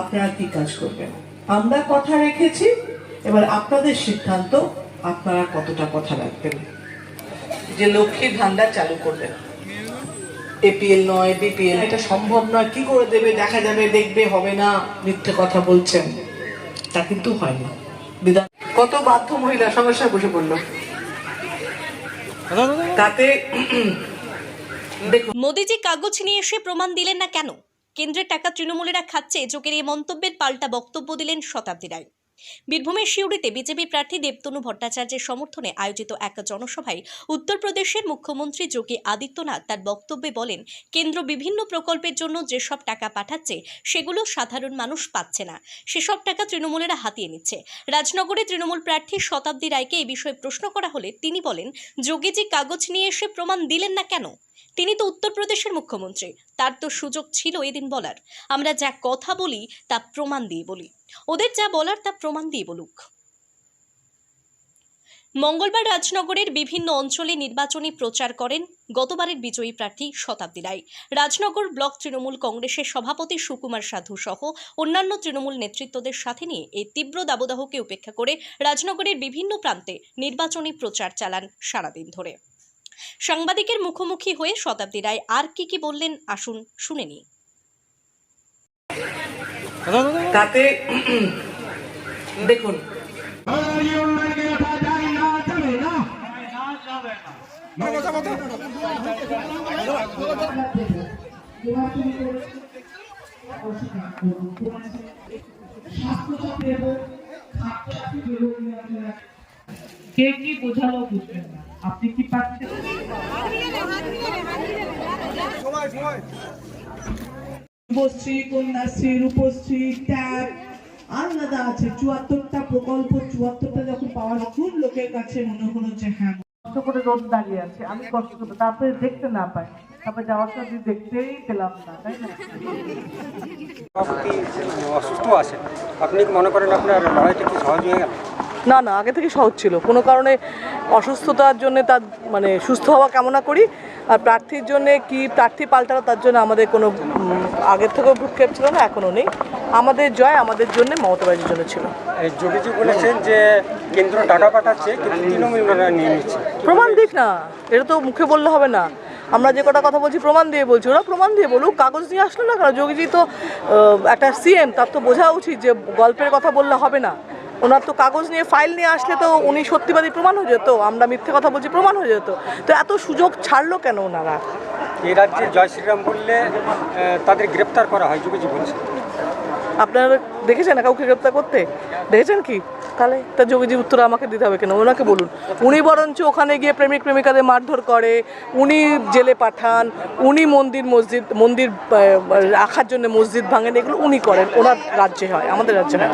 আপনারা কি কাজ করবেন? আমরা কথা রেখেছি এবার আপনাদের সিদ্ধান্ত আপনারা কতটা কথা রাখবেন? যে লক্ষ্মীর ভান্ডার চালু করবেন। এপিএল নয় বিপিএল এটা সম্ভব নয়। কি করে দেবে দেখা যাবে দেখবে হবে না মিথ্যে কথা বলছেন। তা কিন্তু হয়নি বিধান কত বাধ্য মহিলা সমস্যায় বসে পড়ল। তাতে দেখুন মোদিজি কাগজ নিয়ে এসে প্রমাণ দিলেন না কেন? কেন্দ্রের টাকা তৃণমূলেরা খাচ্ছে যোগের এই মন্তব্যের পাল্টা বক্তব্য দিলেন শতাব্দী রায়। বীরভূমের শিউড়িতে বিজেপি প্রার্থী দেবতনু ভট্টাচার্যের সমর্থনে আয়োজিত এক জনসভায় উত্তরপ্রদেশের মুখ্যমন্ত্রী যোগী আদিত্যনাথ তার বক্তব্যে বলেন, কেন্দ্র বিভিন্ন প্রকল্পের জন্য যেসব টাকা পাঠাচ্ছে সেগুলো সাধারণ মানুষ পাচ্ছে না। সেসব টাকা তৃণমূলেরা হাতিয়ে নিচ্ছে। রাজনগরে তৃণমূল প্রার্থী শতাব্দী রায়কে এই বিষয়ে প্রশ্ন করা হলে তিনি বলেন যোগীজি কাগজ নিয়ে এসে প্রমাণ দিলেন না কেন? তিনি তো উত্তরপ্রদেশের মুখ্যমন্ত্রী, তার তো সুযোগ ছিল এদিন বলার। আমরা যা কথা বলি, তা প্রমাণ দিয়ে বলি। ওদের যা বলার, তা প্রমাণ দিয়ে বলুক। মঙ্গলবার রাজনগরের বিভিন্ন অঞ্চলে নির্বাচনী প্রচার করেন গতবারের বিজয়ী প্রার্থী শতাব্দী রায়। রাজনগর ব্লক তৃণমূল কংগ্রেসের সভাপতি সুকুমার সাধু সহ অন্যান্য তৃণমূল নেতৃত্বদের সাথে নিয়ে এই তীব্র দাবদাহকে উপেক্ষা করে রাজনগরের বিভিন্ন প্রান্তে নির্বাচনী প্রচার চালান সারাদিন ধরে। সাংবাদিকের মুখোমুখি হয়ে শতাব্দী রায় আর কি কি বললেন আসুন শুনে নিই। তাতে দেখুন। কে কি বোঝালো বুঝবেন না। আপনি কি পাচ্ছেন? যুবশ্রী কন্যাশ্রী, রূপশ্রী, ট্যাব। আলাদা আছে, চুয়াত্তরটা প্রকল্প, চুয়াত্তরটা যখন পাওয়া খুব লোকের কাছে মনে হলো যে হ্যাঁ কষ্ট করে রোদ দাঁড়িয়ে আছে, আমি কষ্ট করব তারপরে দেখতে না পাই। তারপরে যাওয়ার সময় দেখতেই পেলাম না, তাই না? অসুস্থ আছেন, আপনি মনে করেন আপনার লড়াইটা কি সহজ হয়ে গেল? না না আগে থেকে সহজ ছিল। কোনো কারণে অসুস্থতার জন্য তার মানে সুস্থ হওয়া কামনা করি। আর প্রার্থীর জন্য কি প্রার্থী পাল্টানো তার জন্য আমাদের কোনো আগের থেকেও ভূক্ষেপ ছিল না এখনও নেই। আমাদের জয় আমাদের জন্য মমতা ব্যানার্জির জন্য ছিল। যোগীজি বলেছেন যে কেন্দ্র টাকা পাঠাচ্ছে তৃণমূল নিয়ে নিচ্ছে। প্রমাণ দিক না এটা তো মুখে বললে হবে না। আমরা যে কটা কথা বলছি প্রমাণ দিয়ে বলছি ওরা প্রমাণ দিয়ে বলুক কাগজ নিয়ে আসলো না কারণ যোগীজি তো একটা সিএম তার তো বোঝা উচিত যে গল্পের কথা বললে হবে না। ওনার তো কাগজ নিয়ে ফাইল নিয়ে আসলে তো উনি সত্যিবাদী প্রমাণ হয়ে যেত। আমরা মিথ্যে কথা বলছি প্রমাণ হয়ে যেত। তো এত সুযোগ ছাড়লো কেন ওনারা? এই রাজ্যে জয় শ্রীরাম বললে তাদের গ্রেপ্তার করা হয় যোগীজি বলছেন আপনারা দেখেছেন কাউকে গ্রেপ্তার করতে? দেখেছেন কি? তাহলে তা যোগীজি উত্তর আমাকে দিতে হবে কেন? ওনাকে বলুন। উনি বরঞ্চ ওখানে গিয়ে প্রেমিক প্রেমিকাদের মারধর করে উনি জেলে পাঠান উনি মন্দির মসজিদ মন্দির রাখার জন্য মসজিদ ভাঙেন এগুলো উনি করেন। ওনার রাজ্যে হয় আমাদের রাজ্যে হয়।